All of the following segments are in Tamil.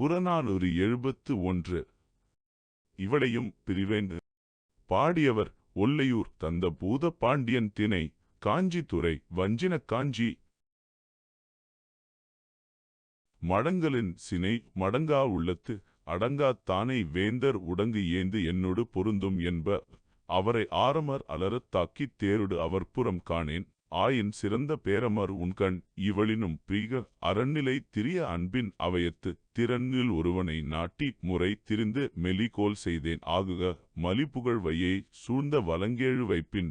புறநானூறு எழுபத்து ஒன்று. இவளையும் பிரிவேன் பாடியவர் ஒல்லையூர் தந்த பூத பாண்டியன் திணை காஞ்சித்துறை வஞ்சின காஞ்சி மடங்கலின் சினை மடங்கா உள்ளத்து அடங்காத் தானே வேந்தர் உடங்கு ஏந்து என்னொடு பொருந்தும் என்ப அவரை ஆரமர் அலறத் தாக்கித் தேருடு அவர் புறம் காணேன். ஆயின் சிறந்த பேரமர் உன்கண் இவளினும் பிரிக அறநிலை திரிய அன்பின் அவையத்து திறனில் ஒருவனை நாட்டி முறை திரிந்து மெலிகோல் செய்தேன். ஆகுக மலிப்புகழ்வையை சூழ்ந்த வலங்கேழு வைப்பின்.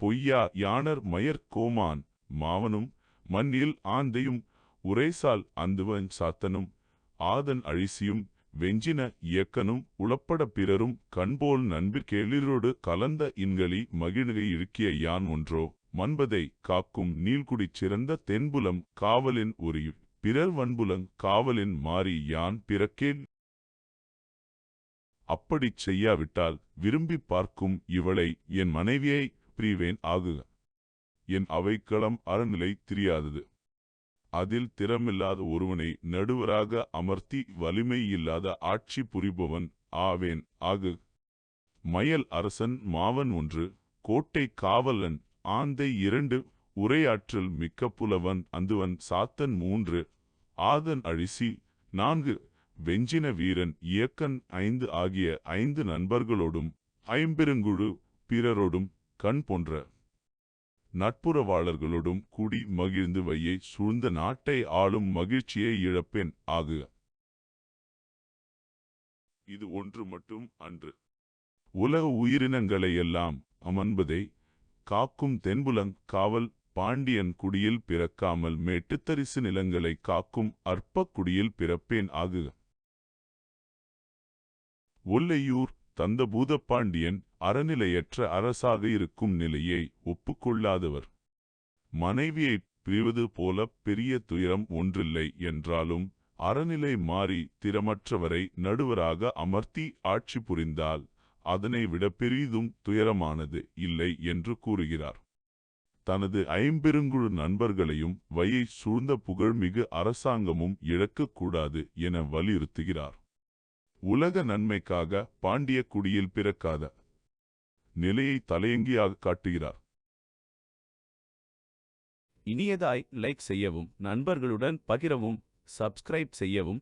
பொய்யா யானர் மயர் கோமான் மாவனும் மண்ணில் ஆந்தையும் உரைசால் அந்துவன் சாத்தனும் ஆதன் அழிசியும் வெஞ்சின இயக்கனும் உளப்பட பிறரும் கண்போல் நண்பிற்கேளிரோடு கலந்த இன்களி மகிழ்கை இழுக்கிய யான் ஒன்றோ? மன்பதை காக்கும் நீள்குடிச் சிறந்த தென்புலம் காவலின் ஒரு பிறர் வன்புலங் காவலின் மாறி யான் பிறக்கேன் அப்படிச் செய்யாவிட்டால் விரும்பிப் பார்க்கும் இவளை என் மனைவியை பிரிவேன் ஆகுக. என் அவைக்களம் அறநிலை தெரியாதது. அதில் திறமில்லாத ஒருவனை நடுவராக அமர்த்தி வலிமை இல்லாத ஆட்சி புரிபவன் ஆவேன். ஆகு மயல் அரசன் மாவன் ஒன்று கோட்டை காவலன் ஆந்தை இரண்டு உரையாற்றல் மிக்க புலவன் அந்துவன் சாத்தன் மூன்று ஆதன் அழிசி நான்கு வெஞ்சின வீரன் இயக்கன் ஐந்து ஆகிய ஐந்து நண்பர்களோடும் ஐம்பெருங்குழு பிறரோடும் கண் போன்ற நட்புறவாளர்களோடும் கூடி மகிழ்ந்து வையை சூழ்ந்த நாட்டை ஆளும் மகிழ்ச்சியை இழப்பேன் ஆகு. இது ஒன்று மட்டும் அன்று. உலக உயிரினங்களையெல்லாம் அமன்பதை காக்கும் தென்புலங் காவல் பாண்டியன் குடியில் பிறக்காமல் மேட்டுத்தரிசு நிலங்களை காக்கும் அற்ப குடியில் பிறப்பேன் ஆகு. ஒல்லையூர் தந்த பூதப்பாண்டியன் அறநிலையற்ற அரசாக இருக்கும் நிலையை ஒப்புக்கொள்ளாதவர். மனைவியைப் பிரிவது போல பெரிய துயரம் ஒன்றில்லை என்றாலும் அறநிலை மாறி திறமற்றவரை நடுவராக அமர்த்தி ஆட்சி புரிந்தால் அதனை விட பெரிதும் துயரமானது இல்லை என்று கூறுகிறார். தனது ஐம்பெருங்குழு நண்பர்களையும் வையை சூழ்ந்த புகழ்மிகு அரசாங்கமும் இழக்கக்கூடாது என வலியுறுத்துகிறார். உலக நன்மைக்காக பாண்டிய குடியில் பிறக்காத நிலையை தலையங்கியாக காட்டுகிறார். இனியதாய் லைக் செய்யவும் நண்பர்களுடன் பகிரவும் சப்ஸ்கிரைப் செய்யவும்